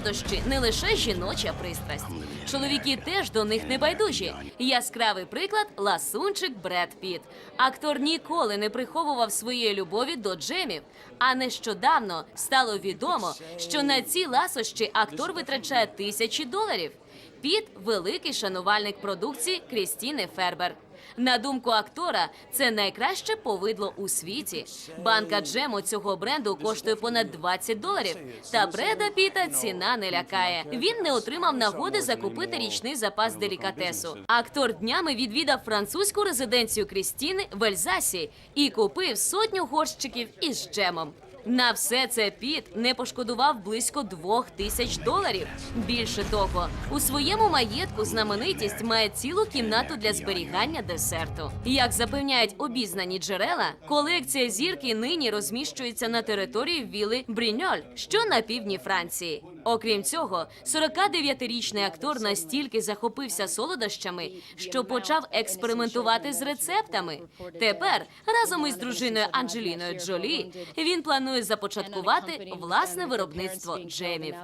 Солодощі не лише жіноча пристрасть. Чоловіки теж до них не байдужі. Яскравий приклад ласунчик Бред Піт. Актор ніколи не приховував своєї любові до джемів. А нещодавно стало відомо, що на ці ласощі актор витрачає тисячі доларів. Піт великий шанувальник продукції Крістіни Фербер. На думку актора, це найкраще повидло у світі. Банка джему цього бренду коштує понад 20 доларів. Та Бреда Піта ціна не лякає. Він не отримав нагоди закупити річний запас делікатесу. Актор днями відвідав французьку резиденцію Крістіни в Ельзасі і купив сотню горщиків із джемом. На все це Піт не пошкодував близько двох тисяч доларів. Більше того, у своєму маєтку знаменитість має цілу кімнату для зберігання десерту. Як запевняють обізнані джерела, колекція зірки нині розміщується на території віли Бріньоль, що на півдні Франції. Окрім цього, 49-річний актор настільки захопився солодощами, що почав експериментувати з рецептами. Тепер разом із дружиною Анджеліною Джолі він планує започаткувати власне виробництво джемів.